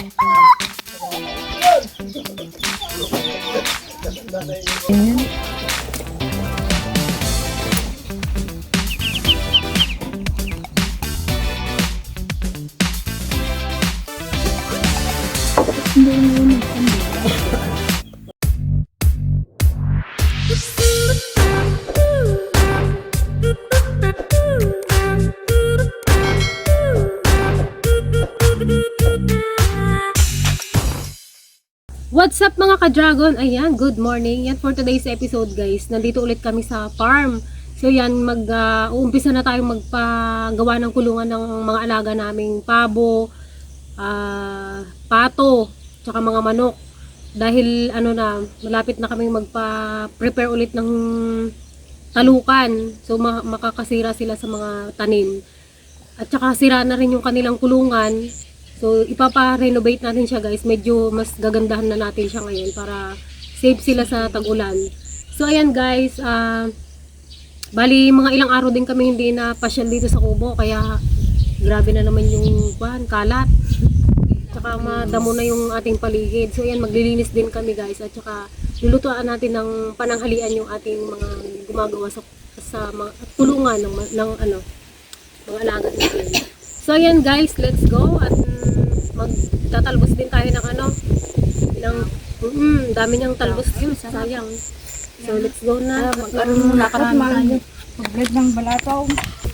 Ganyan. Mga ka-dragon? Ayan, good morning. Yan for today's episode guys. Nandito ulit kami sa farm. So yan, mag, uh, uumpisa na tayong magpagawa ng kulungan ng mga alaga naming pabo, ah, pato, tsaka mga manok. Dahil ano na, malapit na kaming magpa-prepare ulit ng talukan. So ma- makakasira sila sa mga tanim. At saka sira na rin yung kanilang kulungan. So, ipapa-renovate natin siya guys. Medyo mas gagandahan na natin siya ngayon para safe sila sa tag-ulan. So, ayan guys. ah bali, mga ilang araw din kami hindi na pasyal dito sa Kubo. Kaya, grabe na naman yung kwan, kalat. Tsaka madamo na yung ating paligid. So, ayan, maglilinis din kami guys. At saka, lulutuan natin ng pananghalian yung ating mga gumagawa sa, sa mga kulungan ng, ng ano, mga alaga natin. So ayan guys, let's go at magtatalbos din tayo ng ano ng mm, dami niyang talbos yun, sayang. So let's go na. Magkaroon muna karami tayo. Pag-bread ng balataw.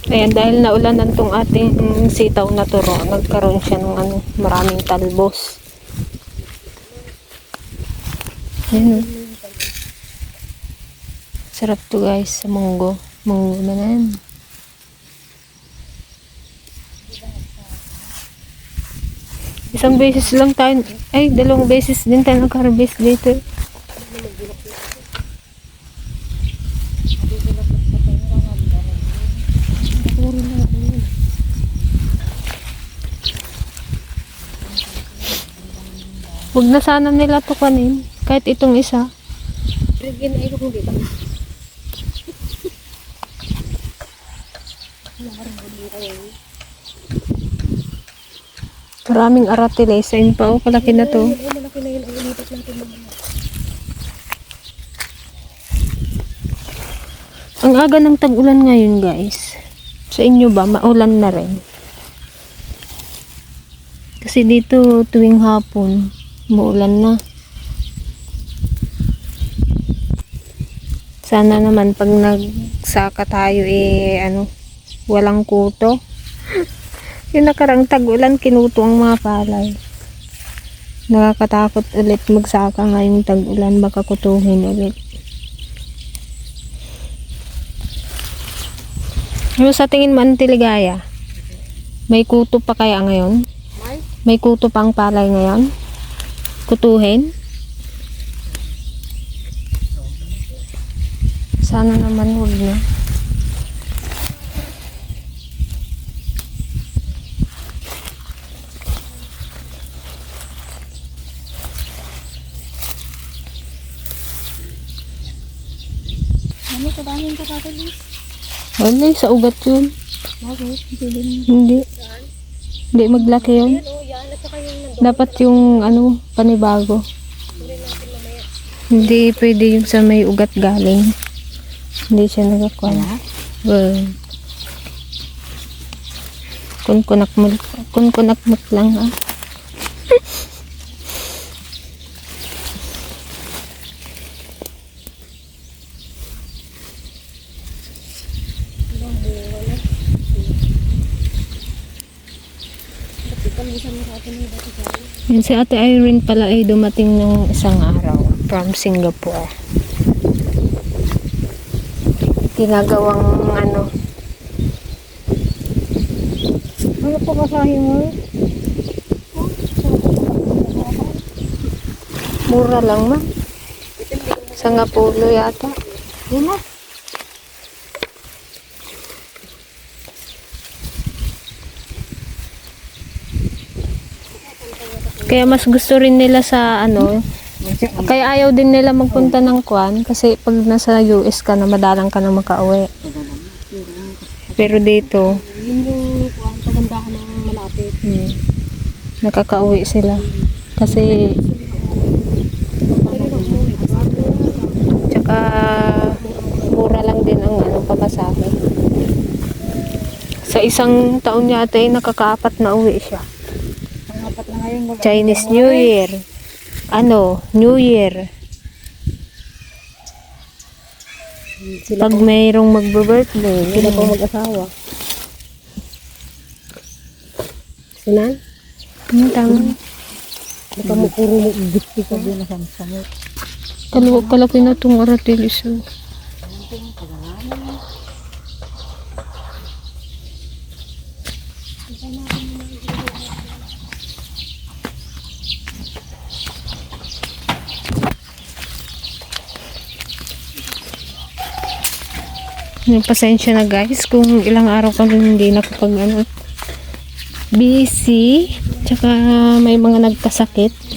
Ayan, dahil naulanan tong ating sitaw na turo, nagkaroon siya ng ano, maraming talbos. Ayan. Sarap to guys sa munggo. Munggo na yan. Isang beses lang tayo, ay dalawang beses din tayo nag-harvest dito. Huwag na sana nila tukanin. Kahit itong isa. Rigin ay kung dito. Maraming aratiles. Ayun pa, oh, kalaki na to. Na. Ang aga ng tag-ulan ngayon, guys. Sa inyo ba, maulan na rin? Kasi dito, tuwing hapon, maulan na. Sana naman pag nagsaka tayo, eh, ano, walang kuto. Yung nakarang tag-ulan, kinuto ang mga palay. Nakakatakot ulit magsaka ngayong tag-ulan, baka kutuhin ulit. Ano sa tingin mo, Auntie Ligaya? May kuto pa kaya ngayon? May? May kuto pang palay ngayon? Kutuhin? Sana naman huwag na. Ano ka dahil ka tatalis? Wala, sa ugat yun. Bakit? Hindi. Hindi. Maglaki yun. Dapat yung ano, panibago. Hindi pwede yung sa may ugat galing. Hindi siya nagakuha. Well, kun kunak mo kun kunak mo lang ah. Yan si Ate Irene pala ay dumating ng isang araw from Singapore. Ginagawang ano, Ano po kasahin mo? mura lang man. Sangapulo yata. Yun na. Kaya mas gusto rin nila sa ano, kaya ayaw din nila magpunta ng Kwan kasi pag nasa US ka na madalang ka na makauwi. Pero dito, Yun yung kuwan, kagandahan ng malapit. nakakauwi sila. Kasi tsaka mura lang din ang ano, pamasahe. Sa isang taon yata nakakaapat na uwi siya. Apat na ngayon. wala. Chinese New Year. Ano, New Year. Pag mayroong magbe-birthday, Sila po mag-asawa. Sinan? Ano tama? Baka mo puro mo gusto ka din na samsamo. Kaluwag kalaki na itong aratilis. oh. Pasensya na guys kung ilang araw kami hindi nakapag ano busy tsaka may mga nagkasakit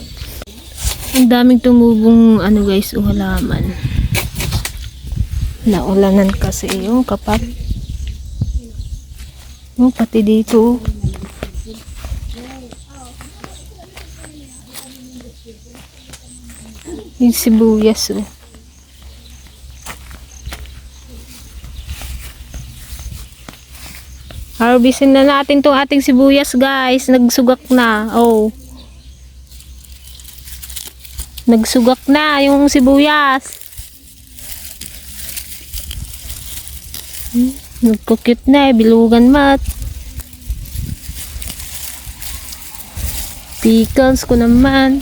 ang daming tumubong ano guys, o halaman. Naulanan kasi yung kapat. Oh, pati dito. oh. Yung sibuyas oh. Harvestin na natin tong ating sibuyas guys. Nagsugak na. Oh. Nagsugak na yung sibuyas. Hmm, Nagkukit na eh. Bilugan mat. Pickles ko naman.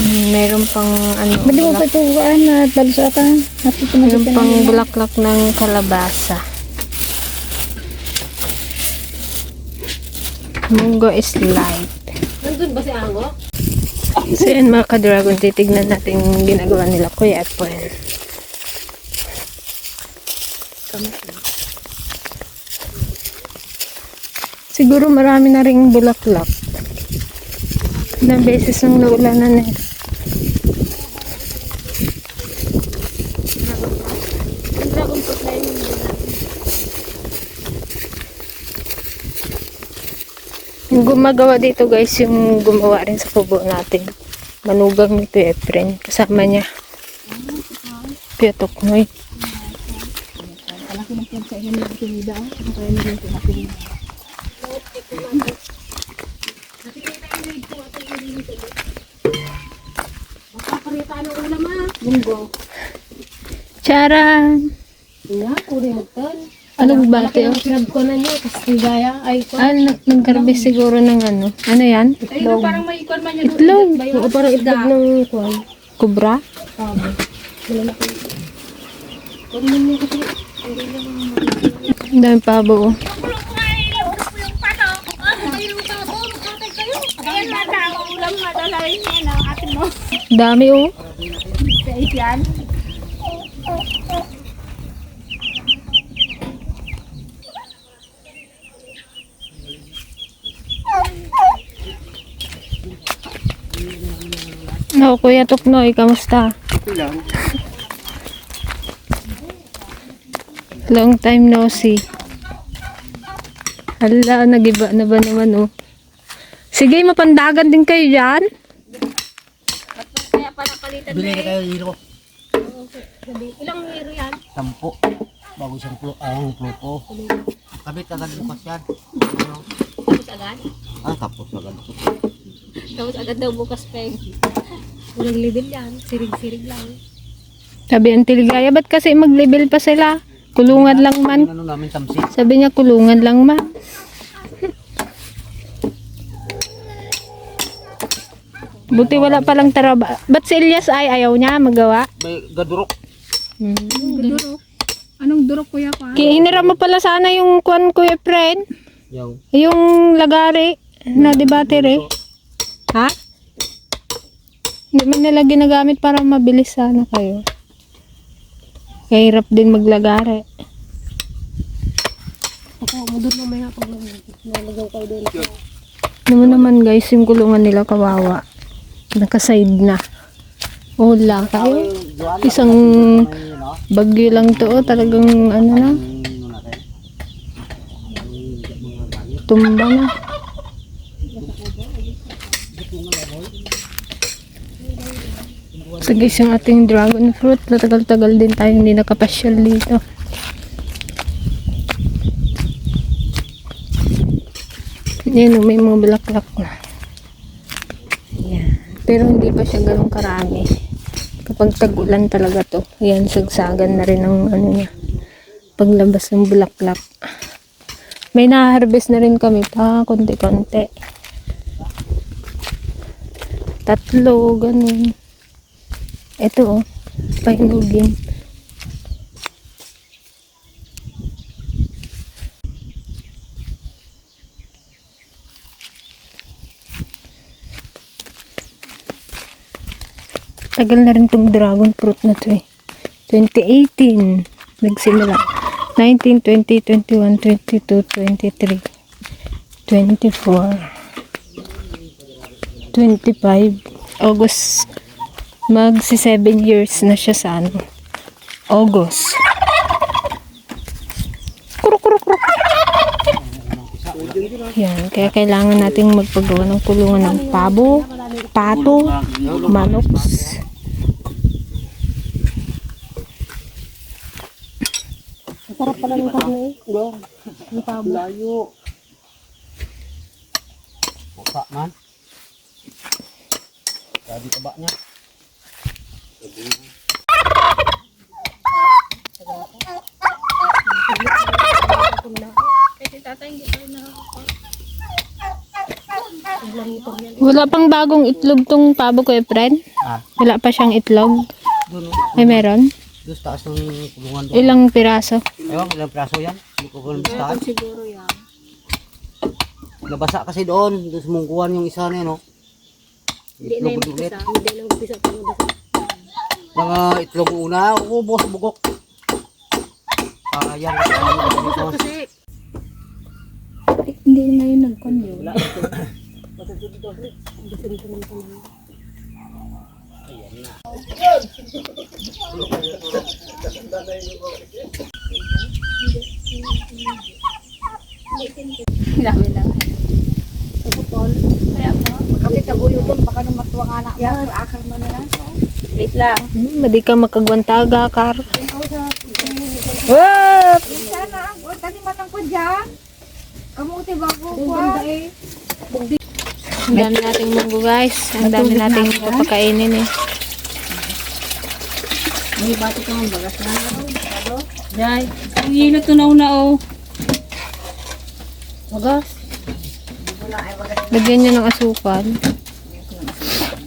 Hmm, Meron pang ano. Mali mo pa ito kuhaan na. Hati ko Meron pang bulaklak ng kalabasa. Munggo is light. Nandun ba si Ango? So yan mga ka-dragon, titignan natin yung ginagawa nila Kuya Apple. Siguro marami na rin bulaklak. Ilang beses nang naulanan eh. Gumagawa dito guys, yung gumawa rin sa kubo natin. Manugang nito Efren. Kasama niya. Piatok mo eh. Charan! Iya, uri magtan. Anong bate oh? Pinagkunan niyo, kastigaya, ay ko. Ah, nag nagkarbis siguro ng ano. Ano yan? Ay, no, parang may ikon man yun. Itlog. Oo, parang itlog ng kwan. Kubra? Ang dami pabo oh. Dami oh. Kait yan. No, Kuya Tuknoy, kamusta? Long time no see. Hala, nagiba na ba naman oh. Sige, mapandagan din kayo dyan. Bili na kayo hero. Ilang hiro yan? Sampo. Bago siyang plo, ang ploto. Kabit agad bukas yan. Ano? Tapos agad? Ah, tapos agad. Tapos agad daw bukas pa eh. Walang level yan. Sirig-sirig lang. Sabi ang tiligaya, ba't kasi mag-level pa sila? Kulungan lang man. Ano namin tamsi? Sabi niya, kulungan lang man. Buti wala palang taraba. Ba't si Elias ay ayaw niya magawa? May gadurok. Durok. Anong durok kuya pa? Kinira mo pala sana yung kwan ko, friend. Yung Yung lagari na di battery. Ha? Hindi man nila ginagamit para mabilis sana kayo. Kahirap din maglagari. Ako, mudod mamaya pag nalagaw kayo doon. Naman naman guys, yung kulungan nila kawawa. Nakaside na. Wala kayo. Juan. Isang bagyo lang to. oh. Talagang ano na. Tumba na. So guys, yung ating dragon fruit, matagal-tagal din tayo hindi nakapasyal dito. Yan, oh, may mga bulaklak na. Yan. Pero hindi pa siya ganun karami. Kapag tag-ulan talaga to. Yan, sagsagan na rin ang ano niya. Paglabas ng bulaklak. May na-harvest na rin kami pa, konti-konti. Tatlo, ganun. Ito oh, pahinugin. Tagal na rin tong dragon fruit na to eh. 2018 nagsimula. 19, 20, 21, 22, 23, 24, 25, August. Magsi 7 years na siya sa ano. August. Kuruk, kuruk, kuruk. Yan, kaya kailangan nating magpagawa ng kulungan ng pabo, pato, manok. Sarap pala ng karne. Layo. Buka man. Sabi taba niya. Wala pang bagong itlog tong pabo ko, eh, friend. Ah, Wala pa siyang itlog. Ay, meron. Doon taas ng kulungan doon. Ilang piraso. Ewan, ilang praso yan? Hindi ko kung. Siguro yan. Nabasa kasi doon. Doon sa mungkuhan yung isa niya, no? Hindi na yung umpisa. Hindi na yung umpisa. Pero basta. Mga itlog una, ubos bugok. Sayang kasi ano dito. Kasi, Hindi na yun nagkonyo. Dami lang. Kaya mo, kasi taguyo doon, baka nung matuwa nga na. Yan, akal mo na lang. Wait lang. Hmm, madi ka makagwantaga, kar. Sana, o, tani matang ko dyan. Kamuti ba ko? Ang dami nating munggo, guys. Ang dami nating papakainin, eh. May bato ka mong bagas na. Jai, ang hilot to na una oh. wagas. Lagyan niyo ng asukal.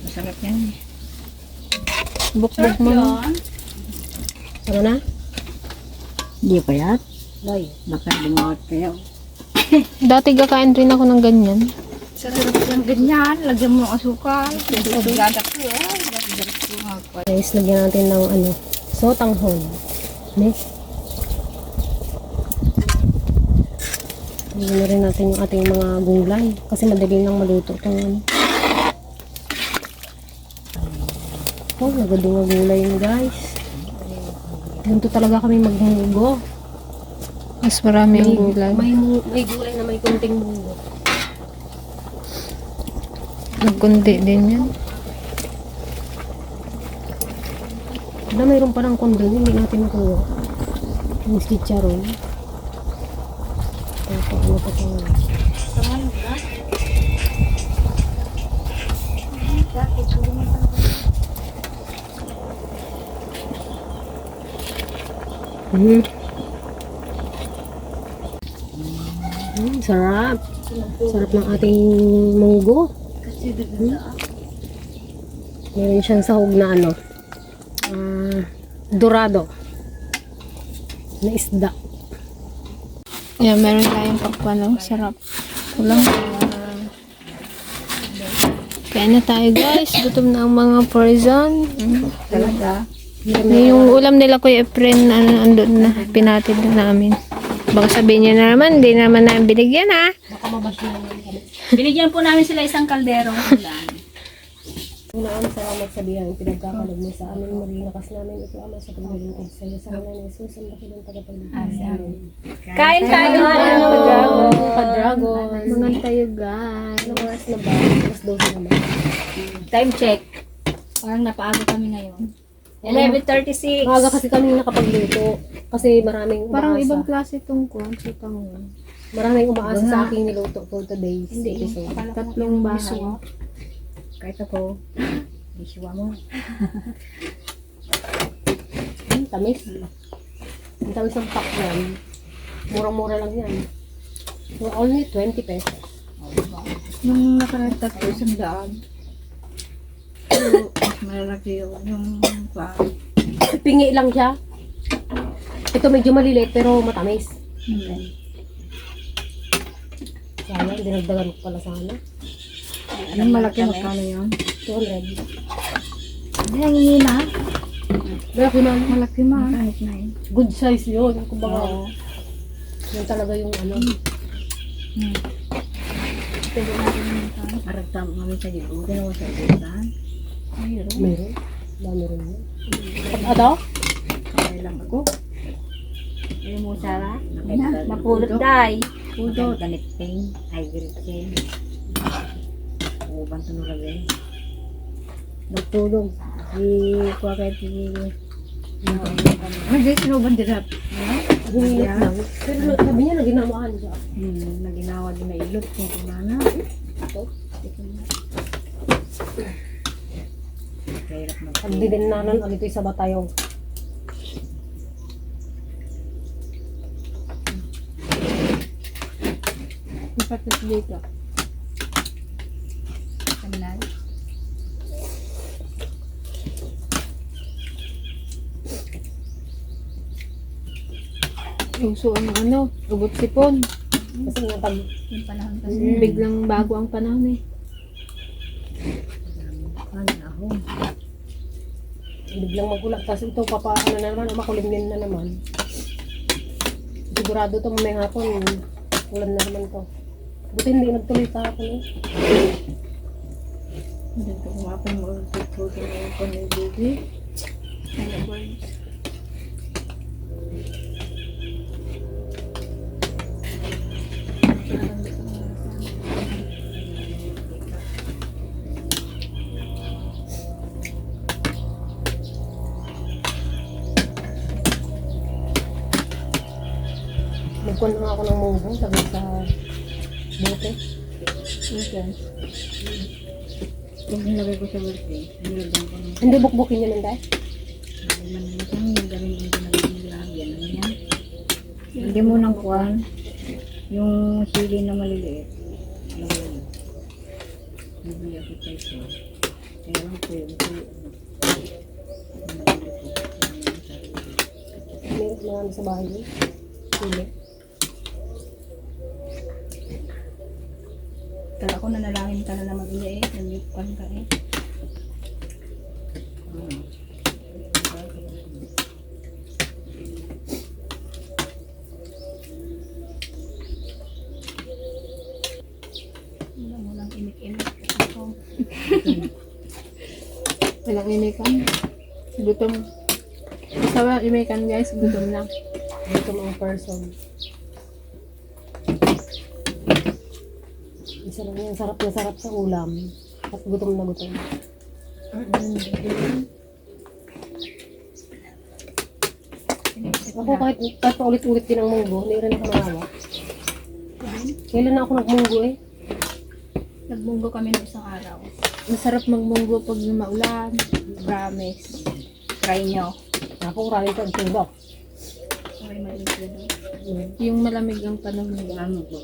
Masarap yan. Bukbuk mo. no? Sama na? Hindi pa yan. Day. Baka lumawat kayo. Dati kakain rin ako ng ganyan. Sarap ng ganyan. Lagyan mo ng asukal. Gadak ko eh. Guys, lagyan natin ng ano, sotanghon. Ne? Lagyan na rin natin yung ating mga gulay. Kasi madali nang maluto itong ano. Nagado nga gulay yun guys. Ganito talaga kami magmunggo. Mas marami ang gulay. May, mu- may gulay na may kunting munggo. Nagkundi din yan. Na mayroon pa ng kondon, hindi natin makuha. Yung chicharon. Ito, ano pa ito? Mm. Mm, sarap. Sarap ng ating munggo. Mm. Meron siyang sahog na ano. Ah, dorado. Na isda. Yan, meron tayong pakpalaw. Sarap. Kulang. Kaya na tayo guys. Gutom na ang mga person. Talaga. Yung ulam nila Kuya Efren, ano, andun na. Pinatid na namin. Baka sabihin niya na naman, hindi naman namin binigyan ha. Binigyan po namin sila isang kaldero. Unaan salamat sa biyang pinagkakalag mo sa amin. Muli lakas namin ito ama sa paglilingkod sa iyo. Sa ngalan ni Jesus, ang dakilang tagapagligtas sa amin. Kain tayo! Ka-dragon. Mga tayo guys. Anong oras na ba? Alas 12 naman. Time check. Parang napaaga kami ngayon. 11.36. Maaga kasi kami nakapagluto. Kasi maraming Parang umaasa. ibang klase tong kwan sa tangon. Maraming umaasa sa aking niluto for today's episode. Tatlong bahay. Kahit ako, isuwa mo. Hmm, tamis. Ang tamis ng pack yan. Murang-mura lang yan. So, only 20 pesos. Nung nakaraan tatlo, isang daan. Malalaki yun. Yung pa. Pingi lang siya. Ito medyo maliliit pero matamis. Sayang, dinagdagan ko pala sana. Anong malaki magkano yun? 200. Hindi, na. Malaki man. Malaki man. Kahit na yun. Good size yun. Kumbaga, yun talaga yung ano. Pero natin yung tan. Aragtam kami sa libo. Ginawa sa ibutan. Mayroon. Meron. Dami rin yun. Ano? Kaya lang ako. Ay mo sara. Mapulot day. Pudo. Ganitting. Ay gritting. Uban to nulagay. Nagtulog. Si kuha kayo si... Hindi, sinuban dirap. Humilit lang. Pero sabi niya, naginamaan siya. Hmm, naginawa din na ilot kung kumana. Ito. Kahirap mag... Pagdi din nanan, ano ito sa batayong. Ipatos dito. Kanal. Uso ang ano, ubot sipon. Kasi nga pag Yung panahon kasi. Biglang bago ang panahon eh. Ano ako? Biglang magulak. Tapos ito, papa, ano na naman, makulimlim na naman. Sigurado to may hapon, ulan na naman to. Buti hindi nagtuloy kahapon eh. Hindi ko kumapin mo ang tututo ng panibigi. Nagkuhan na ako ng munggo, sabi sa bote. Okay. Kung nilagay ko sa birthday, nilagyan ko ng Hindi bukbukin yun, hindi? man lang yung galing yung ginagawin nila. Yan. Hindi mo nang kuhan. Yung sili na maliliit. Yun? Bibili ako sa ito. Lang po yung po. May mga ano sa bahay yun. Sili. Kaya ako nanalangin ka na na mabili eh. Naglupan ka eh. Wala mo lang imik-imik. Ako. Walang imikan. Gutom. Basta walang imikan guys, gutom na. Dito mga person. Lang yung sarap na sarap sa ulam. At gutom na gutom. Ako kahit, kahit paulit-ulit din ang munggo, hindi rin ako nangawa. Kailan na ako nagmunggo eh? Nagbunggo kami ng isang araw. Masarap magmunggo pag maulan. Promise. Try nyo. Ako karami ka ang tuba. Okay, maliit yun. Yung malamig ang panahon nila. Ano po?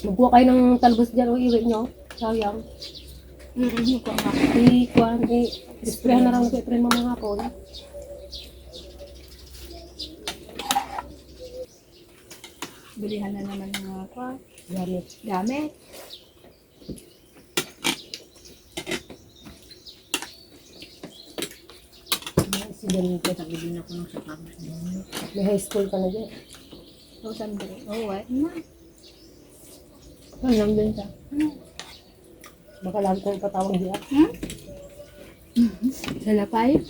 Magkuha kayo ng talbos dyan o iwi nyo. Sayang. Mm-hmm. ko nga. I-kuhan, i-sprayan na lang sa April mga hapon. Bilihan na naman ng mga kwa. Gamit. Gamit. Si Janito. Nabili na ko ng sapatos. May high school ka na dyan. So, sandali. Oh, what? Na. Alam din siya. Baka lagi kong ipatawag diya. Sa lapay.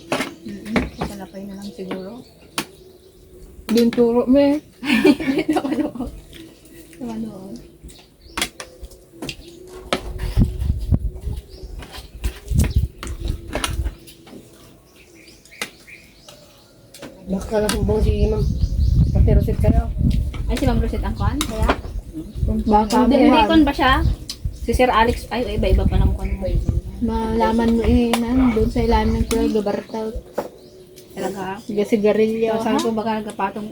Mm-hmm. Kasalapay na lang siguro. Doon turo mo eh. Sa manood. Sa manood. Baka na sumbong si Ma'am. Pati Rosit kayo. Ay, si Ma'am Rosette ang kwan? Kaya? Baka Hindi, mo hindi ah, kon ba siya? Si Sir Alex, ay, iba-iba pa kon mo. malaman mo eh, nan, doon sa ilalim ng tulay, gabartaw. Talaga. Sige, sigarilyo. So, sabi ko baka nagkapatong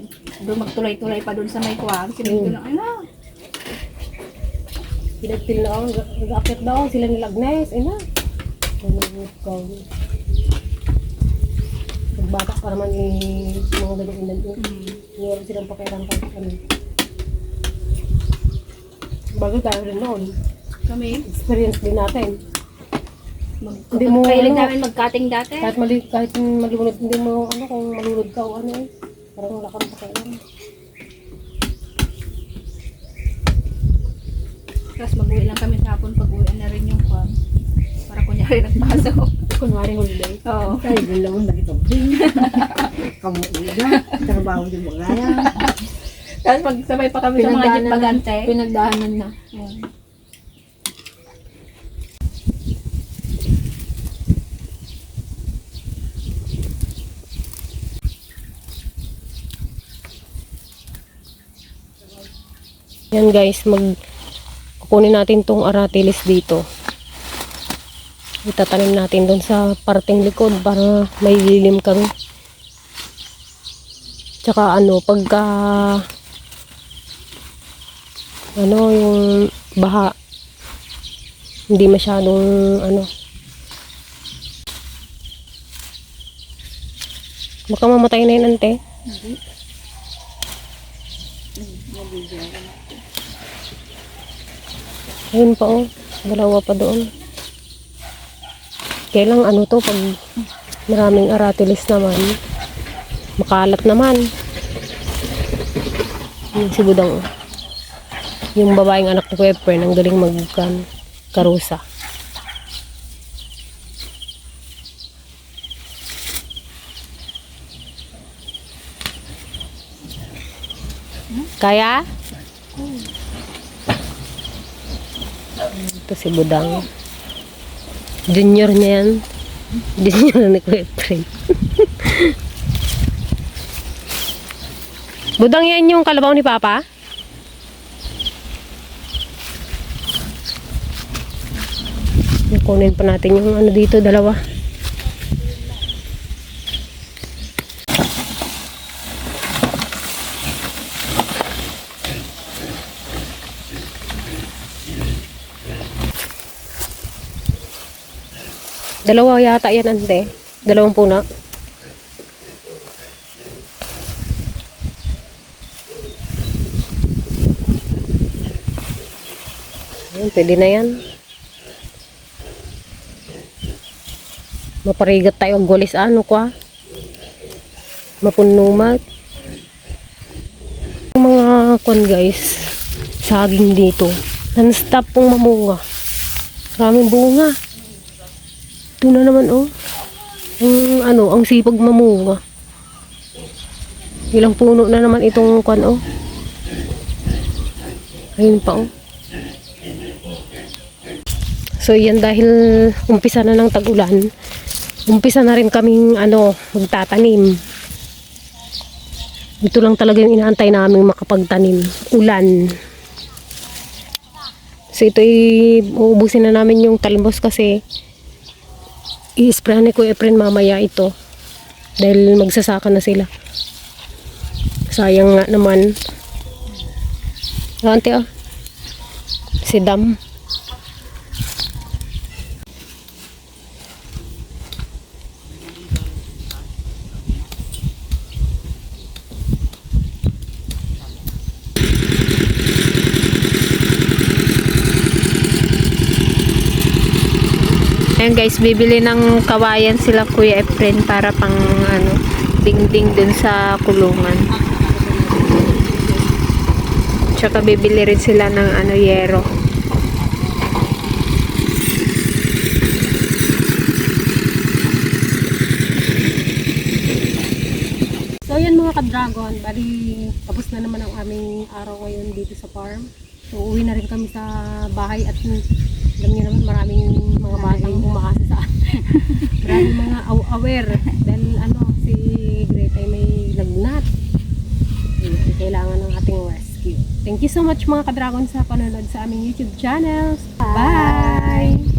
doon magtulay-tulay pa doon sa may kwan. Sinunod ko lang, ay na. Pinagtil na ako. Nag-akit daw sila ni Lagnes. Ina. Nanonood ko. Nagbata pa naman eh, mga ganyan ilan yun. Meron silang pakiram kahit kami. Bago tayo rin noon. Kami, Experience din natin. mag, Hindi mo, kailan ano, namin mag-cutting dati. Kahit mali, kahit malunod, hindi mo ano kung malunod ka o ano eh. Parang wala kang pakialam. Tapos mag-uwi lang kami sa hapon, pag-uwi na rin yung kwan. Para kunyari nagpasok. Kunwari holiday. Oo. Ay, doon lang nakitubing. Kamu uga, trabaho din mo gaya. Tapos magsabay pa kami sa mga jeep bagante. Pinagdaanan na. Yan guys, mag kukunin natin tong aratilis dito. Itatanim natin doon sa parting likod para may lilim kami. Tsaka ano, pagka ano, yung baha hindi masyadong ano baka mamatay na yun ante Ayun pa oh. Dalawa pa doon. Kailang ano to pag maraming aratilis naman. Makalat naman. Yung si Budang. oh. Yung babaeng anak ni Kuya Fern, ang galing mag kan, karusa. Kaya? Ito si Budang. Junior niya yan. Junior ni Kuya Fred. Budang yan yung kalabaw ni Papa? Kunin pa natin yung ano dito, dalawa. Dalawa yata yan, ante. Dalawang puna. Ayun, pwede na yan. Maparigat tayo ang gulis ano kwa. Mapunumat. Mga kon guys, saging dito. Non-stop pong mamunga. Maraming bunga. Ito na naman oh. Ang ano, ang sipag mamunga. Ilang puno na naman itong kwan oh. Ayun pa oh. So yan dahil umpisa na ng tag-ulan, umpisa na rin kaming ano, magtatanim. Ito lang talaga yung inaantay namin makapagtanim. Ulan. So ito'y uubusin na namin yung talbos kasi i-spray ni Kuya Efren mamaya ito. Dahil magsasaka na sila. Sayang nga naman. Ante ah. Si Dam. Ayan guys, bibili ng kawayan sila Kuya Efren para pang ano, dingding dun sa kulungan. Tsaka bibili rin sila ng ano, yero. So yan mga ka-dragon, bali tapos na naman ang aming araw ngayon dito sa farm. So uwi na rin kami sa bahay at alam niyo naman maraming mga batang umaasa sa maraming mga aw- aware dahil ano si Great ay may lagnat. Ayun, kailangan ng ating rescue. Thank you so much mga ka-dragon sa panonood sa aming YouTube channel. Bye!